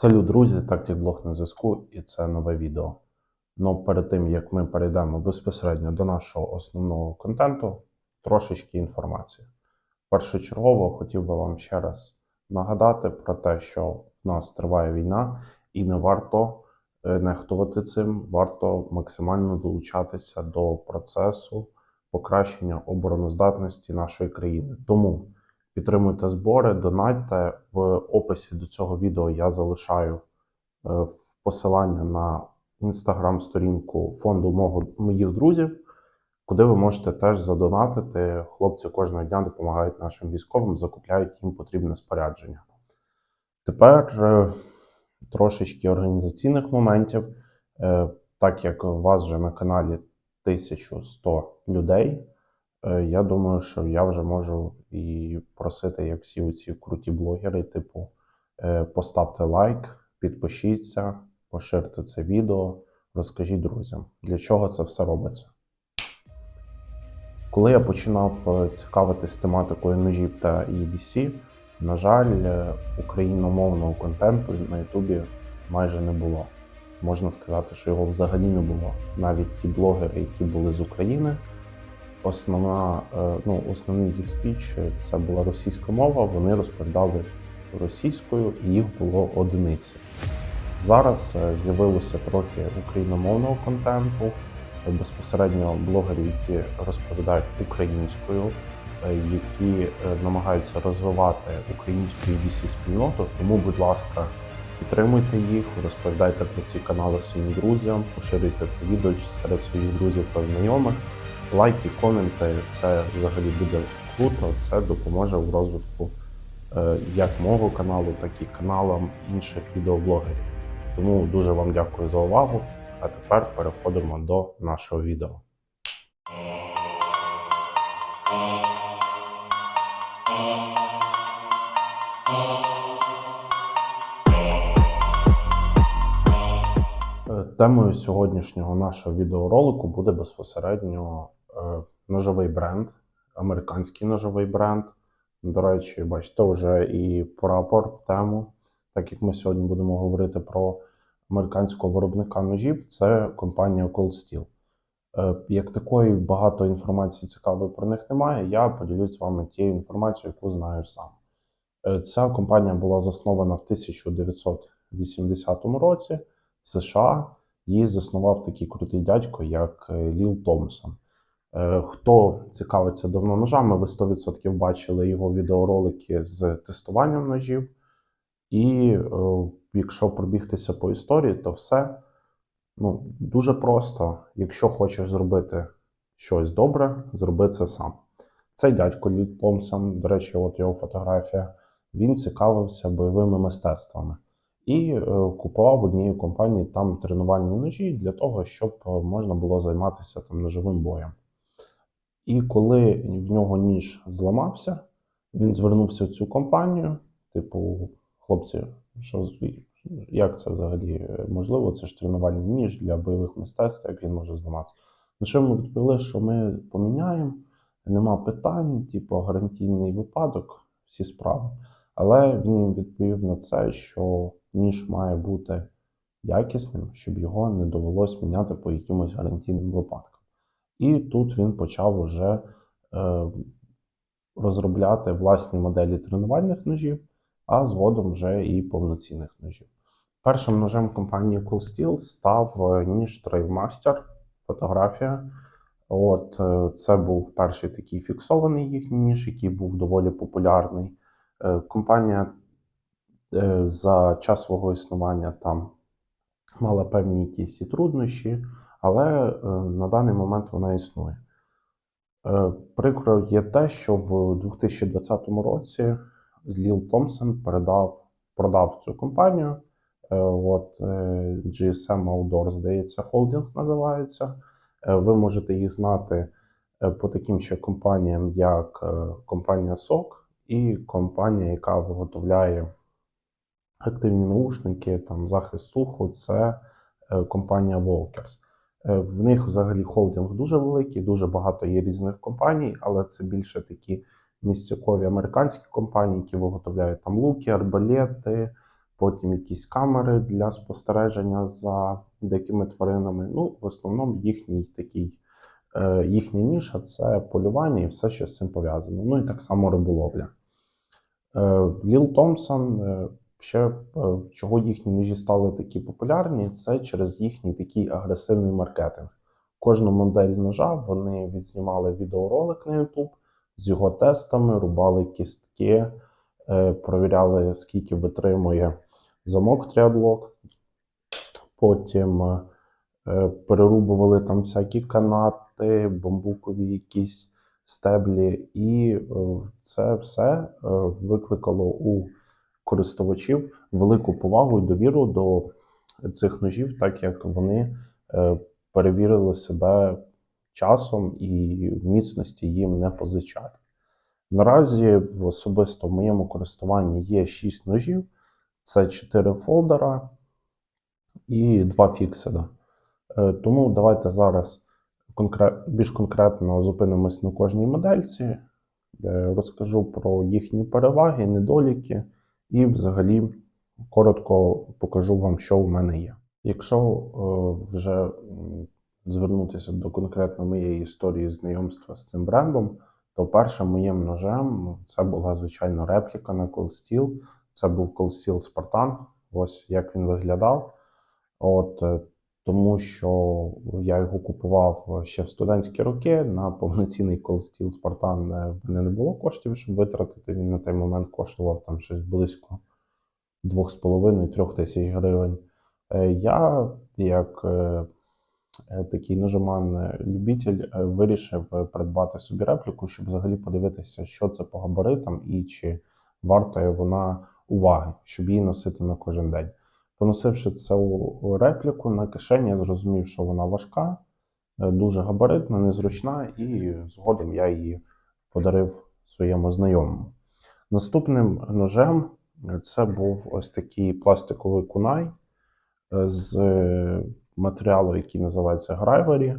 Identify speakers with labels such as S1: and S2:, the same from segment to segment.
S1: Салют, друзі! Тактик-блог на зв'язку, і це нове відео. Ну, перед тим як ми перейдемо безпосередньо до нашого основного контенту, трошечки інформації. Першочергово хотів би вам ще раз нагадати про те, що в нас триває війна, і не варто е, нехтувати цим, варто максимально долучатися до процесу покращення обороноздатності нашої країни. Тому підтримуйте збори, донатьте. В описі до цього відео я залишаю е, посилання на інстаграм-сторінку фонду мого, моїх друзів, куди ви можете теж задонатити. Хлопці кожного дня допомагають нашим військовим, закупляють їм потрібне спорядження. Тепер е, трошечки організаційних моментів. Е, Так як у вас вже на каналі 1100 людей, Я думаю, що я вже можу і просити, як всі ці круті блогери, типу, е, поставте лайк, підпишіться, поширте це відео, розкажіть друзям, для чого це все робиться. Коли я починав е, цікавитись тематикою ножів та EDC, на жаль, е, україномовного контенту на Ютубі майже не було. Можна сказати, що його взагалі не було. Навіть ті блогери, які були з України, основна, е, ну, основний їх спіч е, це була російська мова. Вони розповідали російською, і їх було одиниці. Зараз е, з'явилося трохи україномовного контенту, безпосередньо блогерів, які розповідають українською, які намагаються розвивати українську EDC спільноту. Тому, будь ласка, підтримуйте їх, розповідайте про ці канали своїм друзям, поширюйте це відео серед своїх друзів та знайомих. Лайки, коменти це взагалі буде круто. Це допоможе у розвитку е, як мого каналу, так і каналам інших відеоблогерів. Тому дуже вам дякую за увагу. А тепер переходимо до нашого відео. Е, Темою сьогоднішнього нашого відеоролику буде безпосередньо ножовий бренд, американський ножовий бренд. До речі, бачите, вже і прапор в тему, так як ми сьогодні будемо говорити про американського виробника ножів, це компанія Cold Steel. Е, Як такої багато інформації цікавої про них немає, я поділюсь з вами тією інформацією, яку знаю сам. Е, Ця компанія була заснована в 1980 році в США. Її заснував такий крутий дядько, як е, Ліл Томпсон. Е, Хто цікавиться давно ножами, ви 100% бачили його відеоролики з тестуванням ножів. І е, якщо пробігтися по історії, то все ну, дуже просто. Якщо хочеш зробити щось добре, зроби це сам. Цей дядько Ліл Томпсон, до речі, от його фотографія, він цікавився бойовими мистецтвами і е, купував в одній компанії там тренувальні ножі для того, щоб можна було займатися там ножовим боєм. І коли в нього ніж зламався, він звернувся в цю компанію, типу, хлопці, що як це взагалі е, можливо? Це ж тренувальний ніж для бойових мистецтв, як він може зламатися. На що ми відповіли, що ми поміняємо, нема питань, типу, гарантійний випадок, всі справи. Але він їм відповів на це, що ніж має бути якісним, щоб його не довелось міняти по якимось гарантійним випадкам. І тут він почав уже е, розробляти власні моделі тренувальних ножів, а згодом вже і повноцінних ножів. Першим ножем компанії Cool Steel став е, ніж Travemaster, фотографія. От е, це був перший такий фіксований їхній ніж, який був доволі популярний. Компанія за час свого існування там мала певні якісь труднощі, але е, на даний момент вона існує. Е, Прикро є те, що в 2020 році Ліл Томпсон передав, продав цю компанію. Е, От GSM Outdoor, здається, холдинг називається. Ви можете їх знати по таким ще компаніям, як компанія SOC і компанія, яка виготовляє активні наушники, там захист слуху, це компанія Walkers. Е, В них взагалі холдинг дуже великий, дуже багато є різних компаній, але це більше такі місцякові американські компанії, які виготовляють там луки, арбалети, потім якісь камери для спостереження за дикими тваринами. Ну, в основному їхній такий, е, їхня ніша це полювання і все, що з цим пов'язано. Ну і так само риболовля. Е, Ліл Томпсон, ще е, чого їхні ножі стали такі популярні, це через їхній такий агресивний маркетинг. Кожну модель ножа вони відзнімали відеоролик на YouTube з його тестами, рубали кістки, е, провіряли, скільки витримує замок тріадлок. Потім е, перерубували там всякі канати, бамбукові якісь стеблі, і це все викликало у користувачів велику повагу і довіру до цих ножів, так як вони е, перевірили себе часом і міцності їм не позичати. Наразі в особисто в моєму користуванні є 6 ножів, це 4 фолдера і 2 фікседа. Е, Тому давайте зараз більш конкретно зупинимось на кожній модельці, е, розкажу про їхні переваги, недоліки і взагалі коротко покажу вам, що в мене є. Якщо е, вже звернутися до конкретно моєї історії знайомства з цим брендом, то першим моїм ножем це була звичайно репліка на Steel. Це був Steel Spartan. Ось як він виглядав. От е, тому що я його купував ще в студентські роки на повноцінний Steel Spartan е, в мене не було коштів, щоб витратити. Він на той момент коштував там щось близько 2,5-3 тисяч гривень. Е, Я, як е, такий ножеман-любитель, е, вирішив придбати собі репліку, щоб взагалі подивитися, що це по габаритам і чи вартує вона уваги, щоб її носити на кожен день. Поносивши цю репліку на кишені, я зрозумів, що вона важка, е, дуже габаритна, незручна, і згодом я її подарив своєму знайомому. Наступним ножем е, це був ось такий пластиковий кунай е, з матеріалу, який називається грайвері.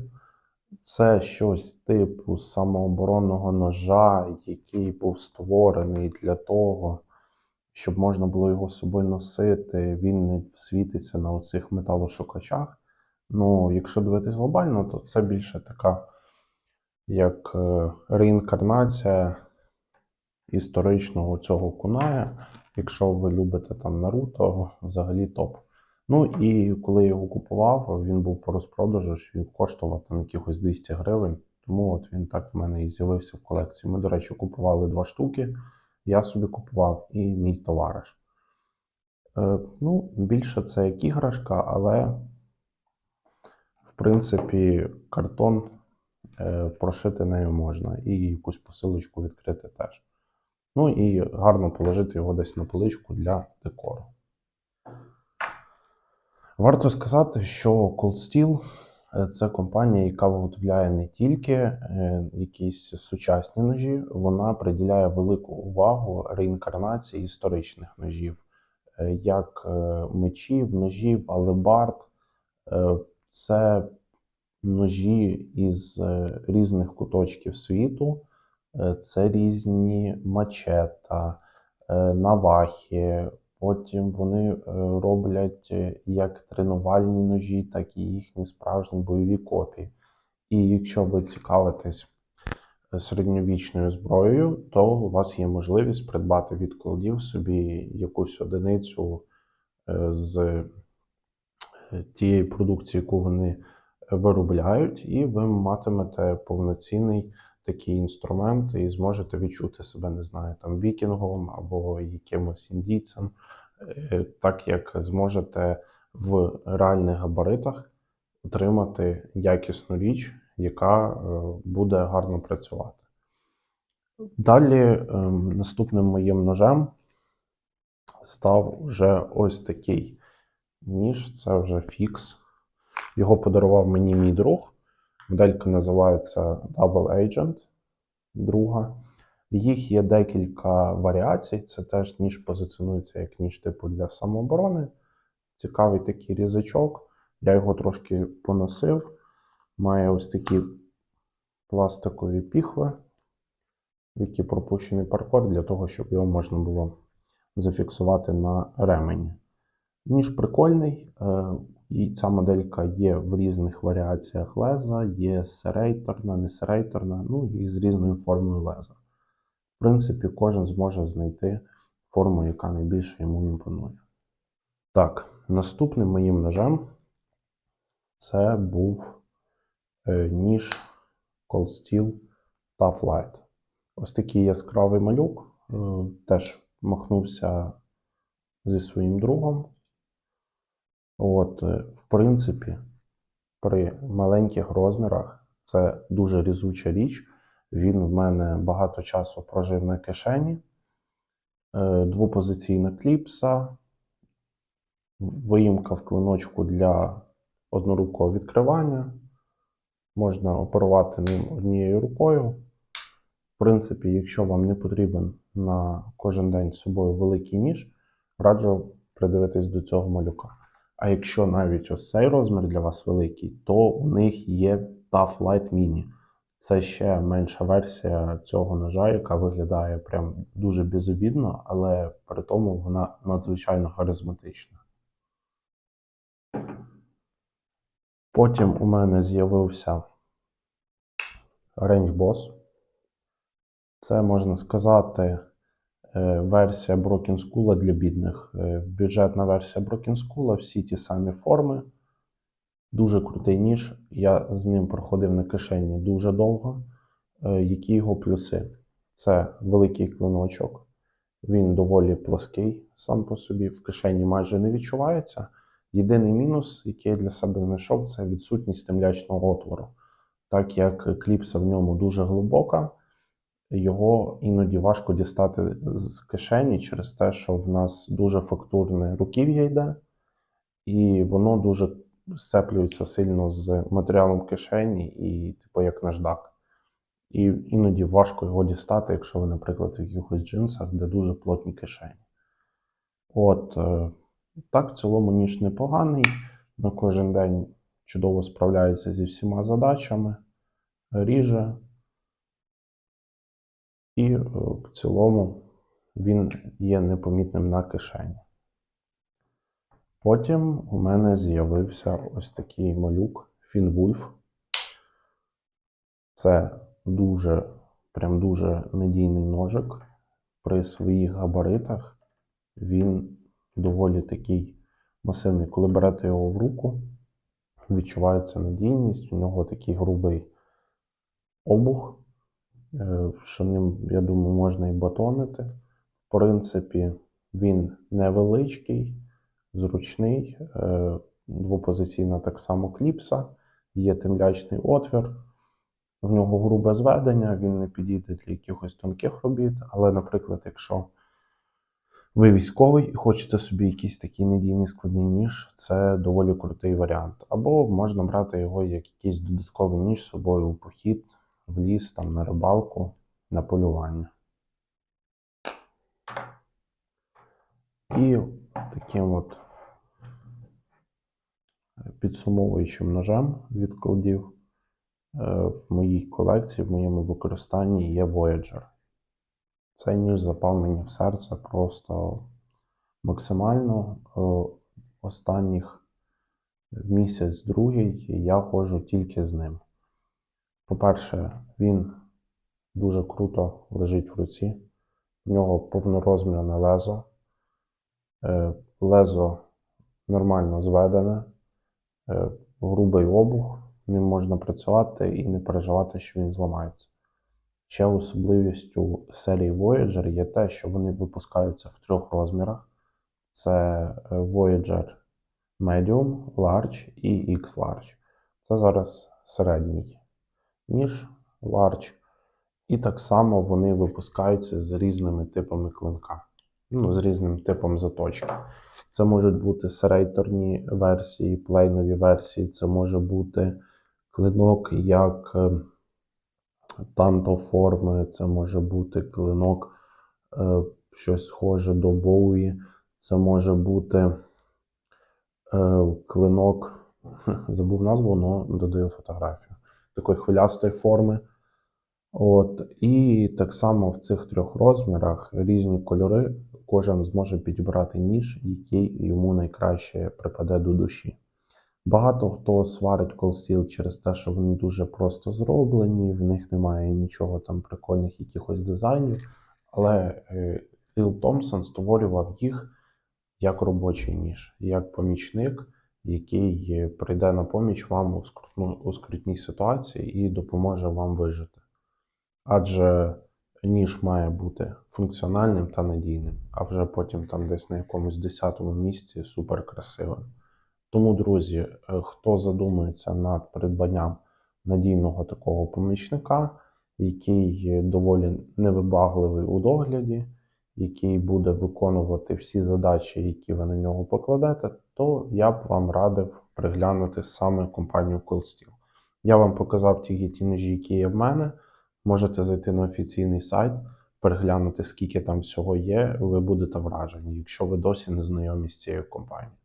S1: Це щось типу самооборонного ножа, який був створений для того, щоб можна було його з собою носити. Він не світиться на оцих металошукачах. Ну, якщо дивитись глобально, то це більше така як е, реінкарнація історичного цього куная. Якщо ви любите там Наруто, взагалі топ. Ну і коли я його купував, він був по розпродажу, він коштував там якихось 200 гривень. Тому от він так в мене і з'явився в колекції. Ми, до речі, купували два штуки. Я собі купував і мій товариш. Е, ну, більше це як іграшка, але в принципі картон е, прошити нею можна і якусь посилочку відкрити теж. Ну і гарно положити його десь на поличку для декору. Варто сказати, що Cold Steel це компанія, яка виготовляє не тільки е, якісь сучасні ножі, вона приділяє велику увагу реінкарнації історичних ножів, е, як е, мечів, ножів, алебард. Е, Це ножі із е, різних куточків світу, Е, це різні мачета, е, навахи. Потім вони е, роблять е, як тренувальні ножі, так і їхні справжні бойові копії. І якщо ви цікавитесь е, середньовічною зброєю, то у вас є можливість придбати від колодів собі якусь одиницю з тієї продукції, яку вони виробляють, і ви матимете повноцінний такий інструмент і зможете відчути себе, не знаю, там вікінгом або якимось індійцем, е, так як зможете в реальних габаритах отримати якісну річ, яка е, буде гарно працювати. Далі ем, наступним моїм ножем став вже ось такий ніж, це вже фікс. Його подарував мені мій друг. Моделька називається Double Agent, друга. Їх є декілька варіацій. Це теж ніж позиціонується як ніж типу для самооборони. Цікавий такий різачок. Я його трошки поносив. Має ось такі пластикові піхви, в які пропущений паркор для того, щоб його можна було зафіксувати на ремені. Ніж прикольний, е, і ця моделька є в різних варіаціях леза, є серейторна, не серейторна, ну і з різною формою леза. В принципі, кожен зможе знайти форму, яка найбільше йому імпонує. Так, наступним моїм ножем це був е, ніж Cold Steel Tough Light. Ось такий яскравий малюк. е, Теж махнувся зі своїм другом. От, е, в принципі, при маленьких розмірах це дуже різуча річ. Він в мене багато часу прожив на кишені. Е, Двопозиційна кліпса, виїмка в клиночку для однорукого відкривання. Можна оперувати ним однією рукою. В принципі, якщо вам не потрібен на кожен день з собою великий ніж, раджу придивитись до цього малюка. А якщо навіть ось цей розмір для вас великий, то у них є Tough Light Mini. Це ще менша версія цього ножа, яка виглядає прям дуже безобідно, але при тому вона надзвичайно харизматична. Потім у мене з'явився Range Boss. Це можна сказати версія Broken School для бідних. Е, Бюджетна версія Broken School, всі ті самі форми. Дуже крутий ніж. Я з ним проходив на кишені дуже довго. Е, Які його плюси? Це великий клиночок. Він доволі плоский сам по собі, в кишені майже не відчувається. Єдиний мінус, який я для себе знайшов, це відсутність темлячного отвору. Так як кліпса в ньому дуже глибока, його іноді важко дістати з кишені через те, що в нас дуже фактурне руків'я йде, і воно дуже сцеплюється сильно з матеріалом кишені, і, типу, як наждак. І іноді важко його дістати, якщо ви, наприклад, в якихось джинсах, де дуже плотні кишені. От, е, так, в цілому ніж непоганий. На кожен день чудово справляється зі всіма задачами, ріже. І е, в цілому він є непомітним на кишені. Потім у мене з'явився ось такий малюк Фінвульф. Це дуже, прям дуже надійний ножик. При своїх габаритах він доволі такий масивний. Коли берете його в руку, відчувається надійність, у нього такий грубий обух, що ним, я думаю, можна і батонити. В принципі, він невеличкий, зручний, е, двопозиційна так само кліпса, є темлячний отвір. В нього грубе зведення, він не підійде для якихось тонких робіт, але, наприклад, якщо ви військовий і хочете собі якийсь такий надійний складний ніж, це доволі крутий варіант. Або можна брати його як якийсь додатковий ніж з собою у похід, в ліс, там, на рибалку, на полювання. І таким от підсумовуючим ножем від колдів е, в моїй колекції, в моєму використанні є Voyager. Цей ніж запав мені в серце просто максимально. Е, Останніх місяць-другий я ходжу тільки з ним. По-перше, він дуже круто лежить в руці. В нього повнорозмірне лезо. Е, Лезо нормально зведене, е, грубий обух, ним можна працювати і не переживати, що він зламається. Ще особливістю серії Voyager є те, що вони випускаються в трьох розмірах: це е, Voyager Medium, Large і X-Large. Це зараз середній ніж Large. І так само вони випускаються з різними типами клинка, ну, з різним типом заточки. Це можуть бути серейторні версії, плейнові версії, це може бути клинок як е, танто форми, це може бути клинок, е, щось схоже до Боуї, це може бути е, клинок, забув назву, але додаю фотографію. Такої хвилястої форми. От, і так само в цих трьох розмірах різні кольори, кожен зможе підібрати ніж, який йому найкраще припаде до душі. Багато хто сварить колстіл через те, що вони дуже просто зроблені, в них немає нічого там прикольних якихось дизайнів. Але е, Ліл Томпсон створював їх як робочий ніж, як помічник, який е, прийде на поміч вам у, скрутну, у скрутній ситуації і допоможе вам вижити. Адже ніж має бути функціональним та надійним, а вже потім там десь на якомусь десятому місці супер красивим. Тому, друзі, е, хто задумується над придбанням надійного такого помічника, який доволі невибагливий у догляді, який буде виконувати всі задачі, які ви на нього покладете, то я б вам радив приглянути саме компанію Coolsteel. Я вам показав ті ножі, які є в мене. Можете зайти на офіційний сайт, переглянути, скільки там всього є, ви будете вражені, якщо ви досі не знайомі з цією компанією.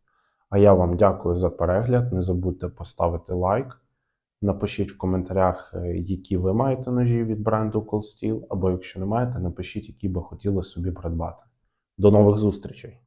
S1: А я вам дякую за перегляд. Не забудьте поставити лайк. Напишіть в коментарях, е, які ви маєте ножі від бренду ColdSteel, або якщо не маєте, напишіть, які би хотіли собі придбати. До нових зустрічей!